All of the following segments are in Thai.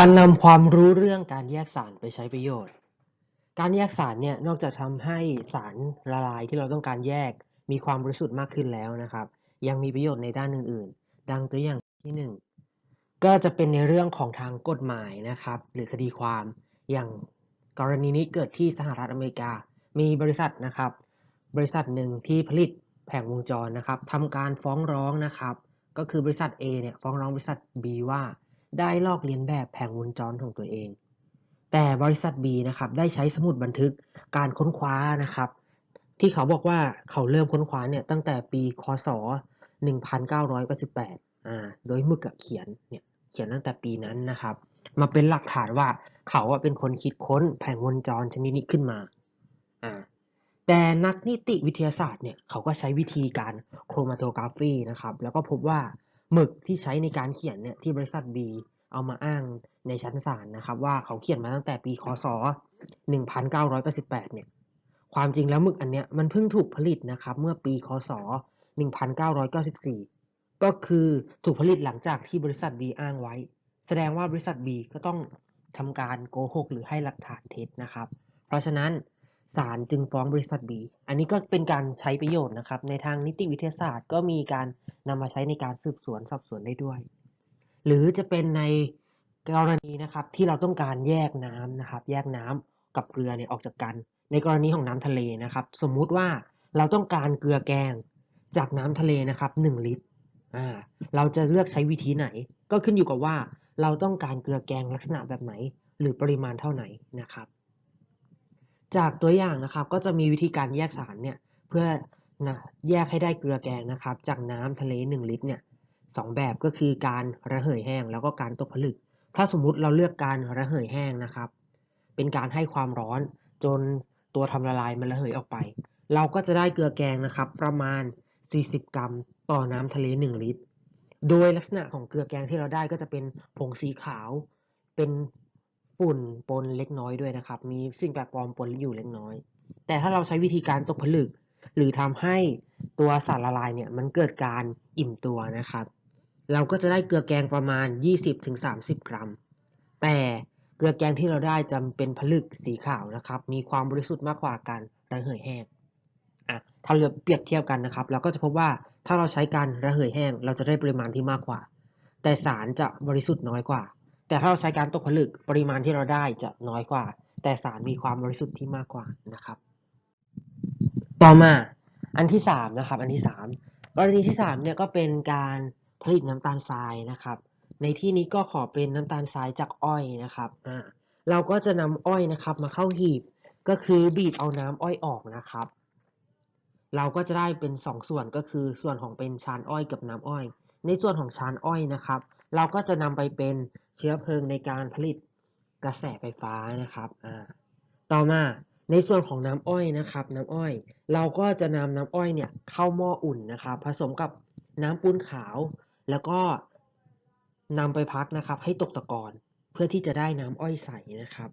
การนำความรู้เรื่องการแยกสารไปใช้ประโยชน์ การแยกสารเนี่ยนอกจากทำให้สารละลายที่เราต้องการแยกมีความบริสุทธิ์มากขึ้นแล้วนะครับ ยังมีประโยชน์ในด้านอื่น ๆ ดังตัวอย่างที่หนึ่งก็จะเป็นในเรื่องของทางกฎหมายนะครับ หรือคดีความอย่างกรณีนี้เกิดที่สหรัฐอเมริกา มีบริษัทนะครับ บริษัทหนึ่งที่ผลิตแผงวงจรนะครับทำการฟ้องร้องนะครับ ก็คือบริษัท A เนี่ยฟ้องร้องบริษัท B ว่า ได้ลอกเลียนแบบแผงวงจรของตัวเอง แต่บริษัท B นะครับได้ใช้สมุดบันทึกการค้นคว้านะครับ ที่เขาบอกว่าเขาเริ่มค้นคว้าเนี่ยตั้งแต่ปีคศ 1988อ่าโดยมึกเขียนเนี่ยเขียนตั้งแต่ปีนั้นนะครับ มาเป็นหลักฐานว่าเขาเป็นคนคิดค้นแผงวงจรชนิดนี้ขึ้นมาอ่าแต่นักนิติวิทยาศาสตร์เนี่ยเขาก็ใช้วิธีการโครมาโทกราฟีนะครับ แล้วก็พบว่า หมึกที่ใช้ในการเขียนเนี่ยที่บริษัท B เอามาอ้างในชั้นศาลนะครับว่าเขาเขียนมาตั้งแต่ปีคศ 1988 เนี่ยความจริงแล้วหมึกอันเนี้ยมันเพิ่งถูกผลิตนะครับเมื่อปีคศ 1994 ก็คือถูกผลิตหลังจากที่บริษัท B อ้างไว้ แสดงว่าบริษัท B ก็ต้องทำการโกหกหรือให้หลักฐานเท็จนะครับ เพราะฉะนั้น ศาลจึงฟ้องบริษัท B อันนี้ก็เป็นการใช้ประโยชน์นะครับ ในทางนิติวิทยาศาสตร์ก็มีการนำมาใช้ในการสืบสวนสอบสวนได้ด้วย หรือจะเป็นในกรณีนะครับที่เราต้องการแยกน้ำนะครับ แยกน้ำกับเกลือเนี่ยออกจากกัน ในกรณีของน้ำทะเลนะครับ สมมุติว่าเราต้องการเกลือแกงจากน้ำทะเลนะครับ 1 ลิตรอ่าเราจะเลือกใช้วิธีไหน ก็ขึ้นอยู่กับว่าเราต้องการเกลือแกงลักษณะแบบไหน หรือปริมาณเท่าไหนนะครับ จากตัวอย่างนะครับก็จะมีวิธีการแยกสารเนี่ยเพื่อนะแยกให้ได้เกลือแกงนะครับ จากน้ำทะเล 1 ลิตรเนี่ยสองแบบก็คือการระเหยแห้งแล้วก็การตกผลึก ถ้าสมมุติเราเลือกการระเหยแห้งนะครับ เป็นการให้ความร้อนจนตัวทำละลายมันระเหยออกไป เราก็จะได้เกลือแกงนะครับ ประมาณ 40 กรัม ต่อน้ำทะเล 1 ลิตร โดยลักษณะของเกลือแกงที่เราได้ก็จะเป็นผงสีขาว เป็น ฝุ่นปนเล็กน้อยด้วยนะครับ มีสิ่งแปลกปลอมปนอยู่เล็กน้อย แต่ถ้าเราใช้วิธีการตกผลึก หรือทำให้ตัวสารละลายเนี่ยมันเกิดการอิ่มตัวนะครับ เราก็จะได้เกลือแกงประมาณ 20-30 กรัม แต่เกลือแกงที่เราได้จะเป็นผลึกสีขาวนะครับ มีความบริสุทธิ์มากกว่าการระเหยแห้งอะถ้าเราเปรียบเทียบกันนะครับ เราก็จะพบว่าถ้าเราใช้การระเหยแห้ง เราจะได้ปริมาณที่มากกว่า แต่สารจะบริสุทธิ์น้อยกว่า แต่ถ้าเราใช้การตกผลึกปริมาณที่เราได้จะน้อยกว่า แต่สารมีความบริสุทธิ์ที่มากกว่านะครับ ต่อมาอันที่สามนะครับ อันที่สามกรณีที่สามเนี่ยก็เป็นการผลิตน้ำตาลทรายนะครับ ในที่นี้ก็ขอเป็นน้ำตาลทรายจากอ้อยนะครับอ่าเราก็จะนำอ้อยนะครับมาเข้าหีบก็คือบีบเอาน้ำอ้อยออกนะครับ เราก็จะได้เป็นสองส่วนก็คือส่วนของเป็นชานอ้อยกับน้ำอ้อย ในส่วนของชานอ้อยนะครับ เราก็จะนำไปเป็น เชื้อเพลิงในการผลิตกระแสไฟฟ้านะครับอ่าต่อมาในส่วนของน้ำอ้อยนะครับ น้ำอ้อย เราก็จะนำน้ำอ้อยเนี่ยเข้าหม้ออุ่นนะครับ ผสมกับน้ำปูนขาว แล้วก็นำไปพักนะครับ ให้ตกตะกอนเพื่อที่จะได้น้ำอ้อยใสนะครับ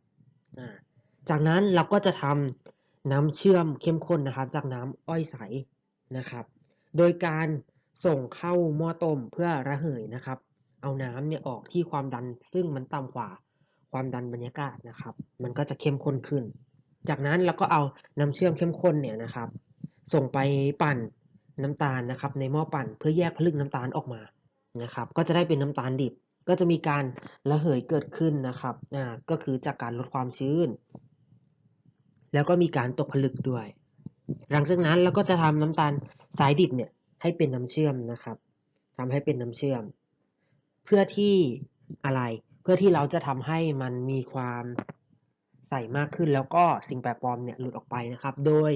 จากนั้นเราก็จะทำน้ำเชื่อมเข้มข้นนะครับ จากน้ำอ้อยใสนะครับ โดยการส่งเข้าหม้อต้มเพื่อระเหยนะครับ เอาน้ำเนี่ยออกที่ความดันซึ่งมันต่ำกว่าความดันบรรยากาศนะครับ มันก็จะเข้มข้นขึ้น จากนั้นเราก็เอาน้ำเชื่อมเข้มข้นเนี่ยนะครับ ส่งไปปั่นน้ำตาลนะครับ ในหม้อปั่นเพื่อแยกผลึกน้ำตาลออกมานะครับ ก็จะได้เป็นน้ำตาลดิบ ก็จะมีการระเหยเกิดขึ้นนะครับอ่าก็คือจากการลดความชื้น แล้วก็มีการตกผลึกด้วย หลังจากนั้นเราก็จะทำน้ำตาลสายดิบเนี่ยให้เป็นน้ำเชื่อมนะครับทำให้เป็นน้ำเชื่อม เพื่อที่อะไร เพื่อที่เราจะทำให้มันมีความใสมากขึ้นแล้วก็สิ่งแปลกปลอมเนี่ยหลุดออกไปนะครับ โดย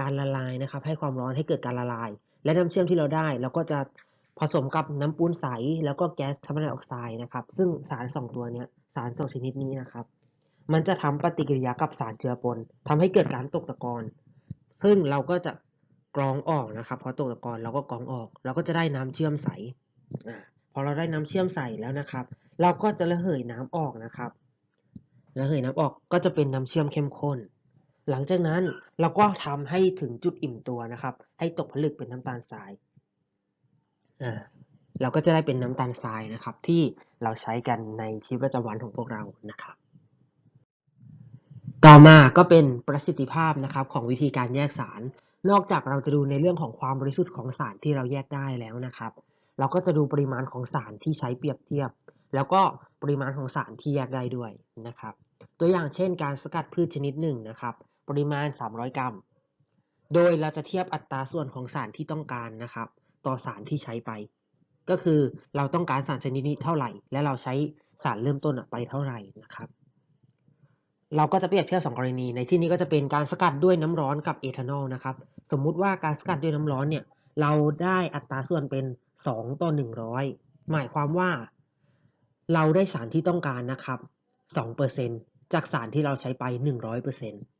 การละลายนะครับ ให้ความร้อนให้เกิดการละลาย และน้ำเชื่อมที่เราได้เราก็จะผสมกับน้ำปูนใสแล้วก็แก๊สคาร์บอนไดออกไซด์นะครับ ซึ่งสารสองตัวเนี้ยสารสองชนิดนี้นะครับ มันจะทำปฏิกิริยากับสารเจือปนทำให้เกิดการตกตะกอนซึ่งเราก็จะกรองออกนะครับพอตกตะกอนเราก็กรองออก เราก็จะได้น้ำเชื่อมใส อาพอเราได้น้ำเชื่อมใสแล้วนะครับ เราก็จะระเหยน้ำออกนะครับระเหยน้ำออกก็จะเป็นน้ำเชื่อมเข้มข้น หลังจากนั้นเราก็ทำให้ถึงจุดอิ่มตัวนะครับ ให้ตกผลึกเป็นน้ำตาลทรายอ่าเราก็จะได้เป็นน้ำตาลทรายนะครับ ที่เราใช้กันในชีวิตประจำวันของพวกเรานะครับ ต่อมาก็เป็นประสิทธิภาพนะครับของวิธีการแยกสาร นอกจากเราจะดูในเรื่องของความบริสุทธิ์ของสารที่เราแยกได้แล้วนะครับ เราก็จะดูปริมาณของสารที่ใช้เปรียบเทียบ แล้วก็ปริมาณของสารที่แยกได้ด้วยนะครับ ตัวอย่างเช่นการสกัดพืชชนิดหนึ่งนะครับ ปริมาณ 300 กรัม โดยเราจะเทียบอัตราส่วนของสารที่ต้องการนะครับ ต่อสารที่ใช้ไป ก็คือเราต้องการสารชนิดนี้เท่าไหร่ และเราใช้สารเริ่มต้นไปเท่าไหร่นะครับเราก็จะเปรียบเทียบสองกรณี ในที่นี้ก็จะเป็นการสกัดด้วยน้ำร้อนกับเอทานอลนะครับ สมมุติว่าการสกัดด้วยน้ำร้อนเนี่ย เราได้อัตราส่วนเป็น 2 ต่อ 100 หมายความว่า เราได้สารที่ต้องการนะครับ 2%จากสารที่เราใช้ไป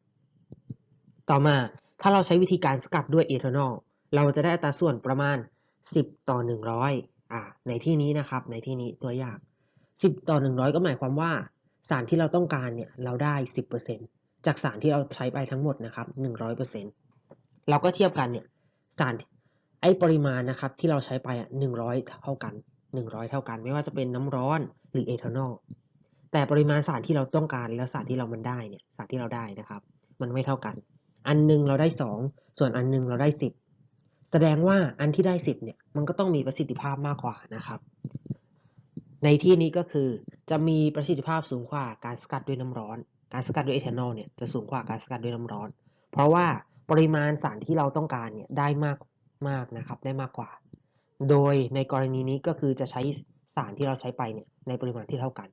100%ต่อมาถ้าเราใช้วิธีการสกัดด้วยเอทานอลเราจะได้อัตราส่วนประมาณ 10 ต่อ 100อ่าในที่นี้นะครับ ในที่นี้ตัวอย่าง10 ต่อ 100 ก็หมายความว่า สารที่เราต้องการเนี่ยเราได้ 10%จากสารที่เราใช้ไปทั้งหมดนะครับ 100%เราก็เทียบกันเนี่ยสาร อ้ปริมาณนะครับที่เราใช้ไปอะ100เท่ากัน100เท่ากัน ไม่ว่าจะเป็นน้ำร้อนหรือเอทานอลแต่ปริมาณสารที่เราต้องการแล้วสารที่เรามันได้เนี่ยสารที่เราได้นะครับ มันไม่เท่ากัน อันหนึงเราได้2ส่วนอันหนึงเราได้10แสดงว่าอันที่ได้10เนี่ยมันก็ต้องมีประสิทธิภาพมากกว่านะครับ ในที่นี้ก็คือจะมีประสิทธิภาพสูงกว่าการสกัดด้วยน้ำร้อน การสกัดด้วยเอทานอลเนี่ยจะสูงกว่าการสกัดด้วยน้ำร้อน เพราะว่าปริมาณสารที่เราต้องการเนี่ยได้มาก มากนะครับได้มากกว่า โดยในกรณีนี้ก็คือจะใช้สารที่เราใช้ไปเนี่ยในปริมาณที่เท่ากัน